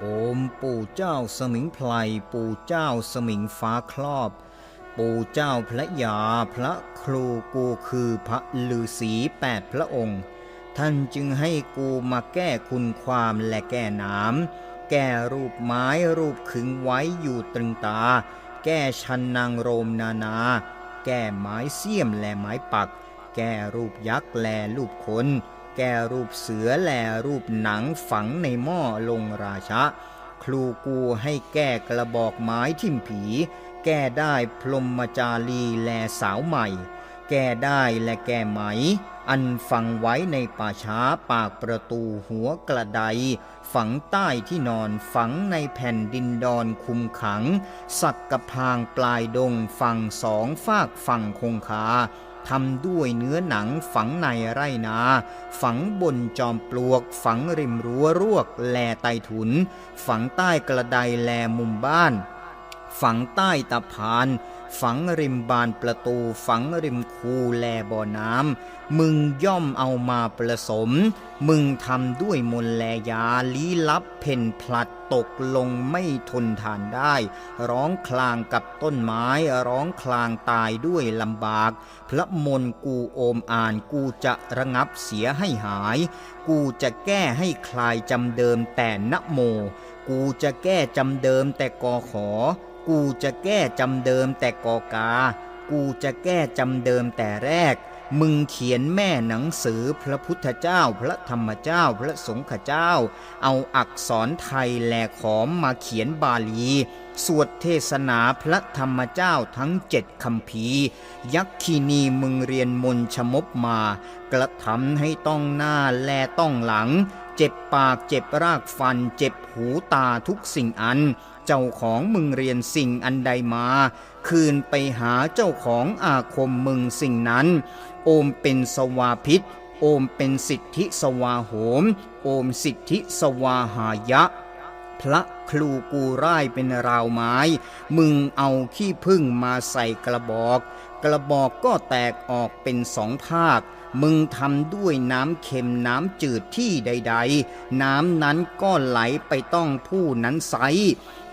โอมปู่เจ้าสมิงไพรปู่เจ้าสมิงฟ้าครอบ ปู่เจ้าพระยาพระครูกูคือพระฤาษีแปดพระองค์ ท่านจึงให้กูมาแก้คุณความและแก้น้ำแก้รูปไม้รูปขึงไว้อยู่ตรึงตา แก้ชันนางโรมนานา แก้ไม้เสียมและไม้ปัก แก้รูปยักษ์และรูปคน แก้รูปเสือแลรูปหนังฝังในหม้อลงราชะ ครูกูให้แก้กระบอกไม้ทิ่มผี แก้ได้พรหมจารีแลสาวใหม่ แก้ได้และแก้ไหม อันฝังไว้ในป่าช้าปากประตูหัวกระไดฝังใต้ที่นอนฝังในแผ่นดินดอนคุมขัง สักกระพางปลายดงฝั่งสองฝากฝั่งคงคา ทำด้วยเนื้อหนังฝังในไร่นา ฝังบนจอมปลวก ฝังริมรั้วรวก แลไตถุน ฝังใต้กระไดแลมุมบ้าน ฝังใต้ตะพานฝังริมบานประตู ฝังริมคูแลบ่อน้ำ มึงย่อมเอามาประสม มึงทำด้วยมนแลยาลี้ลับเพ่นพลัดตกลงไม่ทนทานได้ ร้องคลางกับต้นไม้ ร้องคลางตายด้วยลำบาก พระมนกูโอมอ่านกูจะระงับเสียให้หาย กูจะแก้ให้คลายจำเดิมแต่นะโม กูจะแก้จำเดิมแต่กอขอ กูจะแก้จำเดิมแต่กอกา กูจะแก้จำเดิมแต่แรก มึงเขียนแม่หนังสือพระพุทธเจ้า พระธรรมเจ้า พระสงฆ์เจ้า เอาอักษรไทยแหลขอมมาเขียนบาลี สวดเทศนาพระธรรมเจ้าทั้งเจ็ดคำพียักขีนีมึงเรียนมนชมบมา กระทำให้ต้องหน้าแลต้องหลัง เจ็บปากเจ็บรากฟัน เจ็บหูตาทุกสิ่งอัน เจ้าของมึงเรียนสิ่งอันใดมา คืนไปหาเจ้าของอาคมมึงสิ่งนั้น โอมเป็นสวาพิษ โอมเป็นสิทธิสวาโหม โอมสิทธิสวาหายะ พระ ครูกูร่ายเป็นราวไม้ มึงเอาขี้พึ่งมาใส่กระบอก กระบอกก็แตกออกเป็นสองภาค มึงทำด้วยน้ำเค็มน้ำจืดที่ใด ๆ น้ำนั้นก็ไหลไปต้องผู้นั้นไซ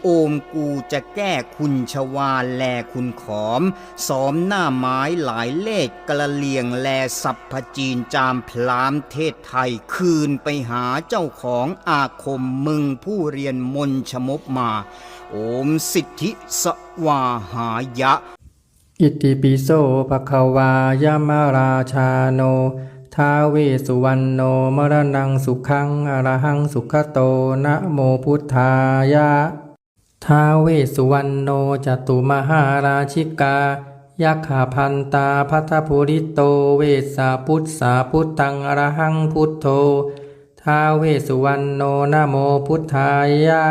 โอมกูจะแก้คุณชวาแลคุณขอม สอมหน้าไม้หลายเลขกระเลียงแลสัพพจีนจามพลามเทศไทย คืนไปหาเจ้าของอาคมมึงผู้เรียนมนชมบมา โอมสิทธิสวาหายะ อิติปิโสภะคะวายามราชาโนท้าเวสุวรรณโนมรณังสุขังอรหังสุขโตนะโมพุทธายะท้าเวสุวรรณโนจตุมหาราชิกา ยักขาพันตาพัทภูริโตเวสสาพุทธสาพุทธังอรหังพุทโธ ท้าเวสุวรรณโนนโมพุทธายะ